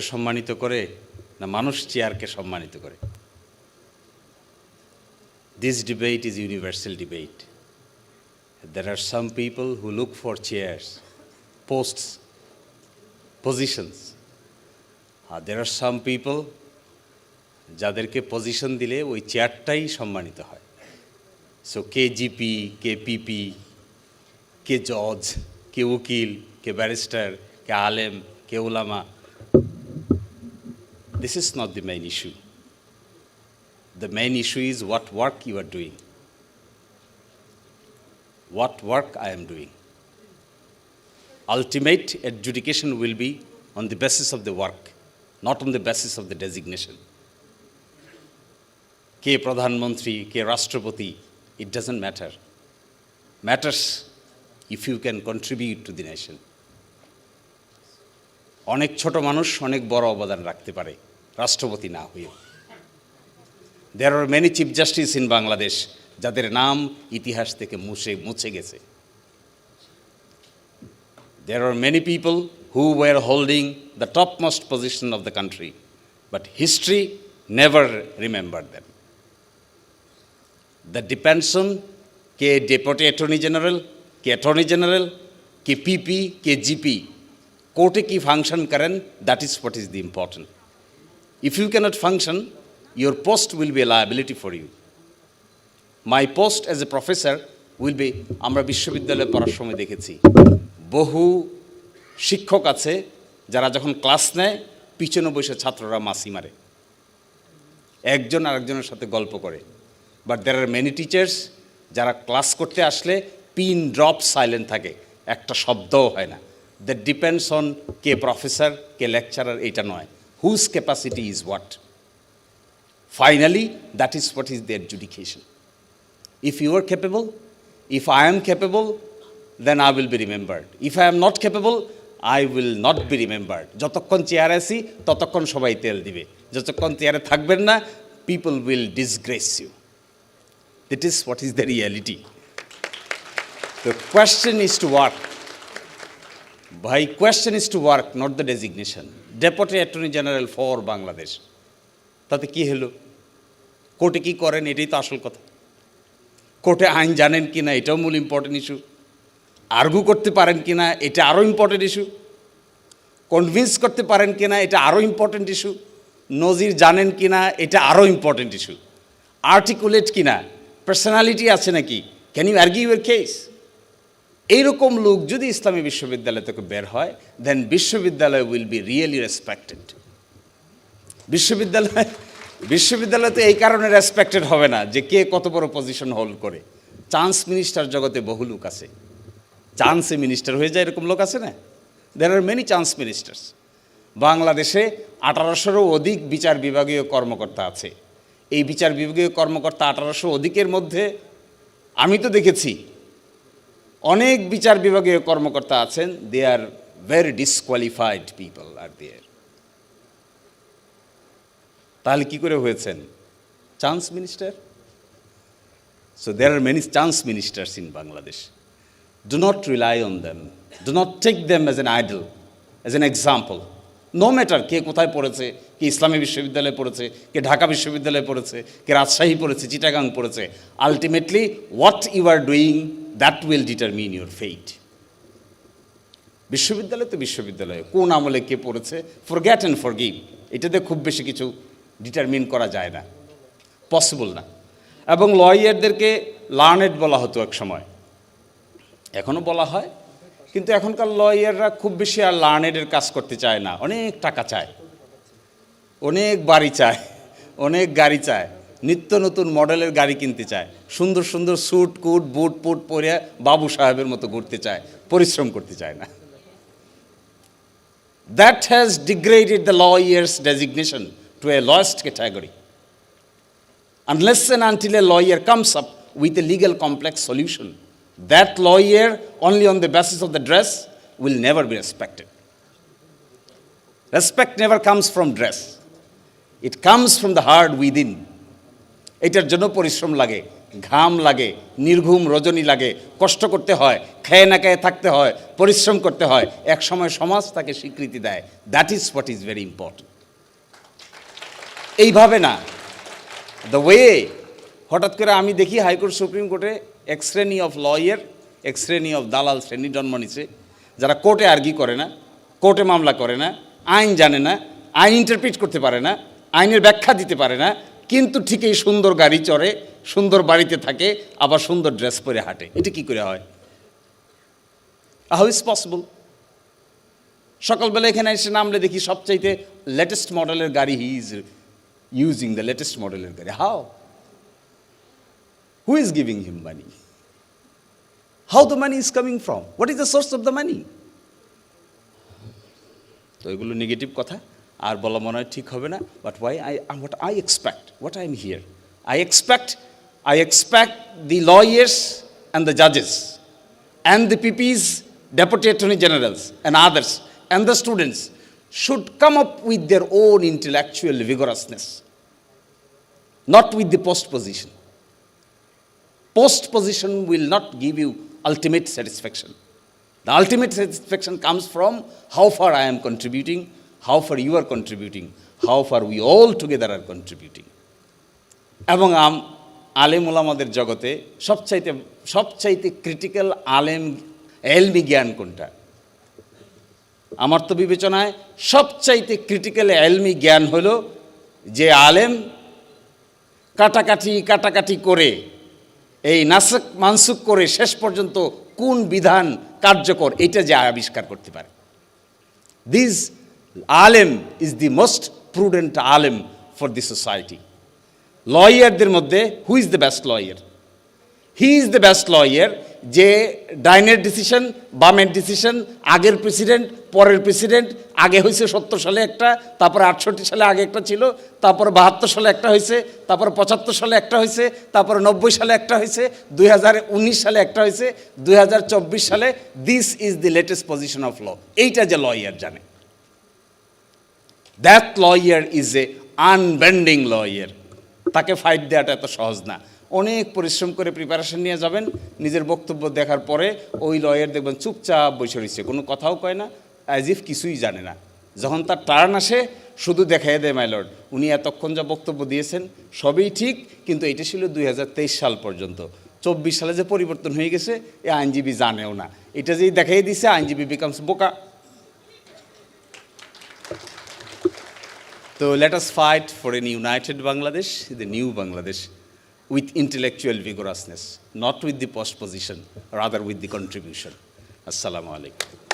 সম্মানিত করে না মানুষ চেয়ারকে সম্মানিত করে? This debate is universal debate there are some people who look for chairs posts positions R there are some people যাদেরকে পজিশন দিলে ওই চেয়ারটাই সম্মানিত হয়। সো কে জিপি কে পিপি কে জজ কে উকিল কে ব্যারিস্টার কে আলেম কে উলামা This is not the main issue. The main issue is what work you are doing. What work I am doing. Ultimate adjudication will be on the basis of the work, not on the basis of the designation. কে প্রধানমন্ত্রী কে রাষ্ট্রপতি it doesn't matter. Matters if you can contribute to the nation. অনেক ছোট মানুষ অনেক বড় অবদান রাখতে পারে রাষ্ট্রপতি না হয়েও। There are many chief justice in Bangladesh যাদের নাম ইতিহাস থেকে মুছে মুছে গেছে। There are many people who were holding the top most position of the country but history never remember them the depends on K deputy attorney general কে attorney general কে PP কে জিপি কোর্টে কি ফাংশন করেন that is what is the important if you can't function your post will be liability for you my post as a professor will be আমরা বিশ্ববিদ্যালয়ে পড়ার সময় দেখেছি, বহু শিক্ষক আছে যারা যখন ক্লাস নেয়, পিছনে বসে ছাত্ররা মাসি মারে। একজন আরেকজনের সাথে গল্প করে। But there are many teachers যারা ক্লাস করতে আসলে পিন ড্রপ সাইলেন্ট থাকে, একটা শব্দও হয় না। দ্যাট ডিপেন্ডস অন কে প্রফেসর কে লেকচারার এইটা নয়। Whose capacity is what finally that is what is their adjudication If you are capable, if I am capable, then I will be remembered. If I am not capable, I will not be remembered. যতক্ষণ চেয়ারে আছি ততক্ষণ সবাই তেল দিবে। যতক্ষণ চেয়ারে থাকবেন না people will disgrace you that is what is the reality the question is to work ভাই question is to work not the designation deputy attorney general for Bangladesh তাতে কি হলো? কোর্টে কি করেন? এটাই তো আসল কথা। কোর্টে আইন জানেন কি না? এটাও মূল ইম্পর্টেন্ট ইস্যু আর্গু করতে পারেন কি না? এটা আরও ইম্পর্টেন্ট ইস্যু কনভিন্স করতে পারেন কি না? এটা আরও ইম্পর্টেন্ট ইস্যু নজির জানেন কি না? এটা আরও ইম্পর্টেন্ট ইস্যু আর্টিকুলেট কি না? পার্সোনালিটি আছে নাকি? Can you argue your case এইরকম লোক যদি ইসলামী বিশ্ববিদ্যালয় থেকে বের হয় দেন বিশ্ববিদ্যালয় উইল বি রিয়েলি রেসপেক্টেড বিশ্ববিদ্যালয় বিশ্ববিদ্যালয় তো এই কারণে রেসপেক্টেড হবে না যে কে কত বড় পজিশন হোল্ড করে। চান্স মিনিস্টার জগতে বহু লোক আছে। চান্সে মিনিস্টার হয়ে যায় এরকম লোক আছে না? There are many chance ministers বাংলাদেশে আঠারোশোরও অধিক বিচার বিভাগীয় কর্মকর্তা আছে। এই বিচার বিভাগীয় কর্মকর্তা আঠারোশো অধিকের মধ্যে আমি তো দেখেছি। অনেক বিচার বিভাগীয় কর্মকর্তা আছেন they are very disqualified people are there তাহলে কি করে হয়েছেন? Chance minister so there are many chance ministers in Bangladesh do not rely on them do not take them as an idol as an example no matter কে কোথায় পড়েছে, কে ইসলামী বিশ্ববিদ্যালয়ে পড়েছে, কে ঢাকা বিশ্ববিদ্যালয়ে পড়েছে, কে রাজশাহী পড়েছে, চিটাগাং পড়েছে ultimately what you are doing that will determine your fate বিশ্ববিদ্যালয় তো বিশ্ববিদ্যালয়ে। কোন আমলে কে পড়েছে? Forget and forgive এটাতে খুব বেশি কিছু ডিটারমিন করা যায় না। পসিবল না। এবং লয়ারদেরকে লার্নেড বলা হতো এক সময়। এখনও বলা হয়। কিন্তু এখনকার লয়াররা খুব বেশি আর লার্নেডের কাজ করতে চায় না। অনেক টাকা চায়। অনেক বাড়ি চায়। অনেক গাড়ি চায়। নিত্য নতুন মডেলের গাড়ি কিনতে চায় সুন্দর সুন্দর স্যুট কুট বুট পুট পরে বাবু সাহেবের মতো ঘুরতে চায় পরিশ্রম করতে চায় না that has degraded the lawyer's designation to a lowest category. Unless and until a lawyer comes up with a legal complex solution, that lawyer, only on the basis of the dress, will never be respected. Respect never comes from dress, it comes from the heart within. এটার জন্য পরিশ্রম লাগে, ঘাম লাগে, নির্ঘুম রজনী লাগে, কষ্ট করতে হয়, খেয়ে না খেয়ে থাকতে হয়, পরিশ্রম করতে হয়, এক সময় সমাজ তাকে স্বীকৃতি দেয়। That is what is very important এইভাবে না দ্য ওয়ে হঠাৎ করে আমি দেখি হাইকোর্ট, সুপ্রিম কোর্টে এক শ্রেণি অফ লয়ার এক শ্রেণি অফ দালাল শ্রেণি জন্ম নিছে, যারা কোর্টে আর্গি করে না, কোর্টে মামলা করে না, আইন জানে না, আইন ইন্টারপ্রিট করতে পারে না, আইনের ব্যাখ্যা দিতে পারে না কিন্তু ঠিকই সুন্দর গাড়ি চড়ে, সুন্দর বাড়িতে থাকে, আবার সুন্দর ড্রেস পরে হাঁটে। এটা কি করে হয়? হাউ ইজ পসিবল সকালবেলা এখানে এসে নামলে দেখি সবচাইতে লেটেস্ট মডেলের গাড়ি he is using the latest মডেলের গাড়ি। How who is giving him money how the money is coming from what is the source of the money তো এগুলো নেগেটিভ কথা। আর বলা মনে হয় ঠিক হবে না but why I what I expect what I am here I expect I expect the lawyers and the জাজেস and the PPs, Deputy Attorney Generals, and others, and the students should come up with their own intellectual vigorousness, not with the post position. Post position will not give you ultimate satisfaction. The ultimate satisfaction comes from how far I am contributing, how far you are contributing, how far we all together are contributing. এবং আলেম ওলামাদের জগতে সবচাইতে সবচাইতে critical আলেম এলমি জ্ঞান কোনটা আমার তো বিবেচনায় সবচাইতে ক্রিটিক্যাল এলমি জ্ঞান হলো যে আলেম কাটাকাটি কাটাকাটি করে এই নাসক মানসুক করে শেষ পর্যন্ত কোন বিধান কার্যকর এটা যে আবিষ্কার করতে পারে দিস আলেম ইজ দি মোস্ট প্রুডেন্ট আলেম ফর দি সোসাইটি লয়ারদের মধ্যে who is the best lawyer he is the best lawyer যে ডাইনের ডিসিশন বামের ডিসিশন আগের প্রেসিডেন্ট পরের প্রেসিডেন্ট আগে হয়েছে সত্তর সালে একটা, তারপরে আটষট্টি সালে আগে একটা ছিল, তারপরে বাহাত্তর সালে একটা হয়েছে, তারপরে পঁচাত্তর সালে একটা হয়েছে, তারপরে নব্বই সালে একটা হয়েছে, দুই হাজার উনিশ সালে একটা হয়েছে, দুই হাজার চব্বিশ সালে this is the latest position of law এইটা যে লয়ার জানে। That lawyer is a unbending lawyer তাকে ফাইট দেওয়াটা এত সহজ না। অনেক পরিশ্রম করে প্রিপারেশন নিয়ে যাবেন, নিজের বক্তব্য দেখার পরে ওই লয়ার দেখবেন চুপচাপ বসে রয়েছে, কোনো কথাও কয় না অ্যাজ ইফ কিছুই জানে না। যখন তার টার্ন আসে, শুধু দেখাই দেয় মাইলর্ড উনি এতক্ষণ যা বক্তব্য দিয়েছেন, সবই ঠিক, কিন্তু এটা ছিল দুই হাজার তেইশ সাল পর্যন্ত। চব্বিশ সালে যে পরিবর্তন হয়ে গেছে, এ আইনজীবী জানেও না। এটা যেই দেখাই দিছে, আইনজীবী বিকামস বোকা। So let us fight for an united Bangladesh, the new Bangladesh, with intellectual vigorousness, not with the post position, rather with the contribution. Assalamu alaikum.